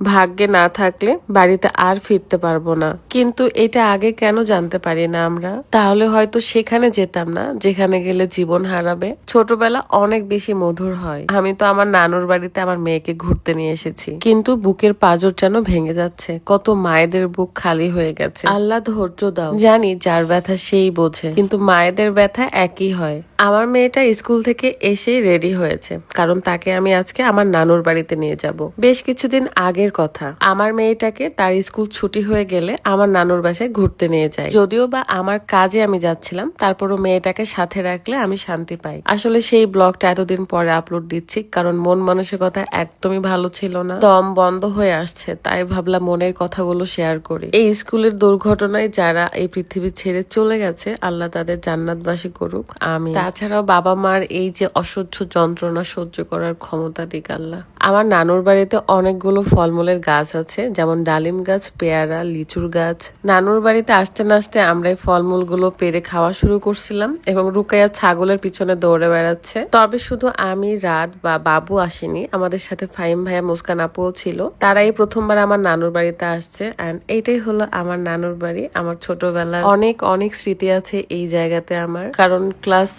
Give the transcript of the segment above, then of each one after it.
ভাগ্যে না থাকলে বাড়িতে আর ফিরতে পারব না। কিন্তু এটা আগে কেন জানতে পারি না আমরা? তাহলে হয়তো সেখানে যেতাম না, যেখানে গেলে জীবন হারাবে। ছোটবেলা অনেক বেশি মধুর হয়। আমি তো আমার নানুর বাড়িতে আমার মেয়েকে ঘুরতে নিয়ে এসেছি। কিন্তু বুকের পাজর যেন ভেঙে যাচ্ছে। কত মায়েদের বুক খালি হয়ে গেছে। আল্লাহ ধৈর্য দাও। জানি যার ব্যথা সেই বোঝে, কিন্তু মায়েদের ব্যথা একই হয়। আমার মেয়েটা স্কুল থেকে এসেই রেডি হয়েছে, কারণ তাকে আমি আজকে আমার নানুর বাড়িতে নিয়ে যাব। বেশ কিছুদিন আগের কথা। আমার মেয়েটাকে তার স্কুল ছুটি হয়ে গেলে আমার নানুর বাসায় ঘুরতে নিয়ে যায়। যদিও বা আমার কাজে আমি যাচ্ছিলাম, তারপরও মেয়েটাকে সাথে রাখলে আমি শান্তি পাই। আসলে সেই ব্লগটা এতদিন পরে আপলোড দিচ্ছি, কারণ মন মানসিকতা একদমই ভালো ছিল না। দম বন্ধ হয়ে আসছে, তাই ভাবলাম মনের কথাগুলো শেয়ার করি। এই স্কুলের দুর্ঘটনায় যারা এই পৃথিবী ছেড়ে চলে গেছে, আল্লাহ তাদের জান্নাতবাসী করুক। আমি তাছাড়াও বাবা মার এই যে অসহ্য যন্ত্রণা সহ্য করার ক্ষমতা দিক আল্লাহ। আমার নানুর বাড়িতে অনেকগুলো ফলমূলের গাছ আছে, যেমন ডালিম গাছ, পেয়ারা, লিচুর গাছ। নানুর বাড়িতে আসতে না আসতে আমরা এই ফলমূলগুলো পেরে খাওয়া শুরু করছিলাম এবং রুকাইয়া ছাগলের পিছনে দৌড়ে বেড়াচ্ছে। তবে শুধু আমি, রাত বা বাবু আসেনি, আমাদের সাথে ফাইম ভাইয়া, মুস্কান আপুও ছিল। তারা এই প্রথমবার আমার নানুর বাড়িতে আসছে অ্যান্ড এইটাই হলো আমার নানুর বাড়ি, আমার ছোটবেলার অনেক অনেক স্মৃতি আছে এই জায়গাতে আমার। কারণ ক্লাস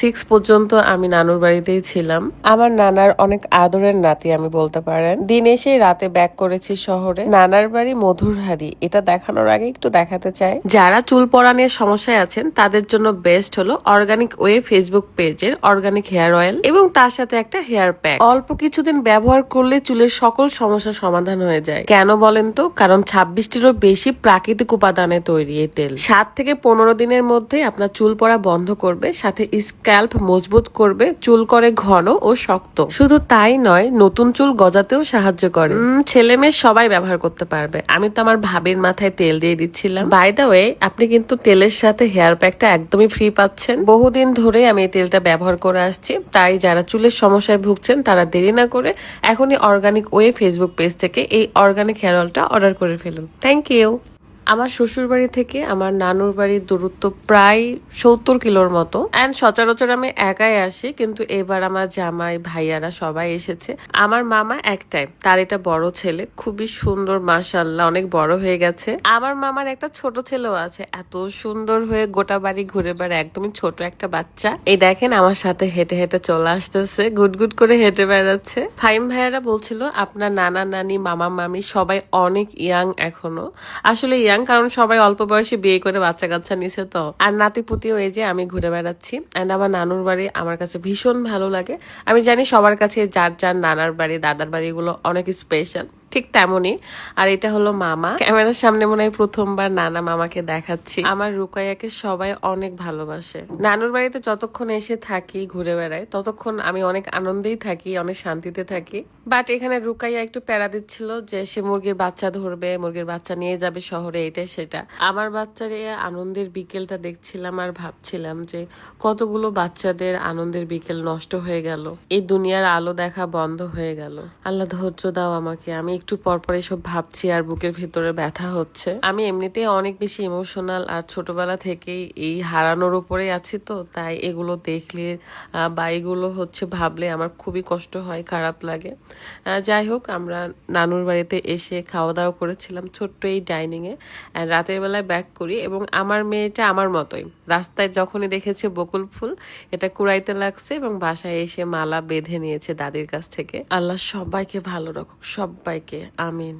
সিক্স পর্যন্ত আমি নানুর বাড়িতেই ছিলাম। আমার নানার অনেক আদরের নাতি আমি বলতে পারেন। দিন এসে রাতে ব্যাক করেছি শহরে। নানার বাড়ি মধুরহারি। এটা দেখানোর আগে একটু দেখাতে চাই। যারা চুল পড়া নিয়ে সমস্যায় আছেন, তাদের জন্য বেস্ট হলো অর্গানিক ওয়ে ফেসবুক পেজের অর্গানিক হেয়ার অয়েল এবং তার সাথে একটা হেয়ার প্যাক অল্প কিছুদিন ব্যবহার করলে চুলের সকল সমস্যার সমাধান হয়ে যায়। কেন বলেন তো? কারণ ছাব্বিশটিরও বেশি প্রাকৃতিক উপাদানে তৈরি এই তেল। সাত থেকে পনেরো দিনের মধ্যে আপনার চুল পড়া বন্ধ করবে, সাথে স্ক্যাল্প মজবুত করবে, চুল করে ঘন ও শক্ত। শুধু তাই নয়, নতুন চুল গজাতেও সাহায্য করে। ছেলে মেয়ে সবাই ব্যবহার করতে পারবে। আমি তো আমার ভাবির মাথায় তেল দিয়ে দিচ্ছিলাম। বাই দা ওয়ে আপনি কিন্তু তেলের সাথে হেয়ার প্যাকটা একদমই ফ্রি পাচ্ছেন। বহুদিন ধরে আমি এই তেলটা ব্যবহার করে আসছি। তাই যারা চুলের সমস্যায় ভুগছেন, তারা দেরি না করে এখনই অর্গানিক ওয়ে ফেসবুক পেজ থেকে এই অর্গানিক হেয়ার অয়েলটা অর্ডার করে ফেলুন। থ্যাংক ইউ আমার শ্বশুর বাড়ি থেকে আমার নানুর বাড়ির দূরত্ব প্রায় সত্তর কিলোর মতো। অ্যান্ড সচরাচর আমি একাই আসি, কিন্তু এবার আমার জামাই, ভাইয়ারা সবাই এসেছে। আমার মামা একটাই, তার এটা বড় ছেলে, খুবই সুন্দর মাসাল্লাহ অনেক বড় হয়ে গেছে। আমার মামার একটা ছোট ছেলেও আছে, এত সুন্দর হয়ে গোটা বাড়ি ঘুরে বেড়ায় একদমই ছোট একটা বাচ্চা। এই দেখেন আমার সাথে হেঁটে হেঁটে চলে আসতেছে গুড করে হেঁটে বেড়াচ্ছে। ফাইম ভাইয়ারা বলছিল, আপনার নানা, নানি, মামা, মামি সবাই অনেক ইয়াং এখনও। আসলে ইয়াং কারণ সবাই অল্প বয়সে বিয়ে করে বাচ্চা কাচ্চা নিছে তো। আর নাতি পুতিও এই যে আমি ঘুরে বেড়াচ্ছি। অ্যান্ড আমার নানুর বাড়ি আমার কাছে ভীষণ ভালো লাগে। আমি জানি সবার কাছে যার যার নানার বাড়ি, দাদার বাড়ি এগুলো অনেক স্পেশাল ঠিক তেমনই। আর এটা হলো মামা। ক্যামেরার সামনে মনে হয় প্রথমবার নানা মামাকে দেখাচ্ছি। আমার রুকাইয়াকে সবাই অনেক ভালোবাসে। নানুর বাড়িতে যতক্ষণ এসে থাকি, ঘুরে বেড়াই, ততক্ষণ আমি অনেক আনন্দেই থাকি, অনেক শান্তিতে থাকি। বাট এখানে রুকাইয়া একটু প্যারা দিচ্ছিল যে সে মুরগির বাচ্চা ধরবে, মুরগির বাচ্চা নিয়ে যাবে শহরে এটা সেটা। আমার বাচ্চার আনন্দের বিকেলটা দেখছিলাম আর ভাবছিলাম যে কতগুলো বাচ্চাদের আনন্দের বিকেল নষ্ট হয়ে গেল। এই দুনিয়ার আলো দেখা বন্ধ হয়ে গেল। আল্লাহ ধৈর্য দাও আমাকে, আমি একটু পর পর এসব ভাবছি আর বুকের ভেতরে ব্যথা হচ্ছে। আমি এমনিতেই অনেক বেশি ইমোশনাল আর ছোটবেলা থেকেই এই হারানোর উপরে আছি তো, তাই এগুলো দেখলে বা এগুলো হচ্ছে ভাবলে আমার খুবই কষ্ট হয়, খারাপ লাগে। যাই হোক, আমরা নানুর বাড়িতে এসে খাওয়া দাওয়া করেছিলাম ছোট্ট এই ডাইনিংয়ে। রাতের বেলায় ব্যাক করি এবং আমার মেয়েটা আমার মতোই। রাস্তায় যখনই দেখেছে বকুল ফুল, এটা কুড়াইতে লাগছে এবং বাসায় এসে মালা বেঁধে নিয়েছে দাদির কাছ থেকে। আল্লাহ সবাইকে ভালো রাখুক, সবাইকে। আমিন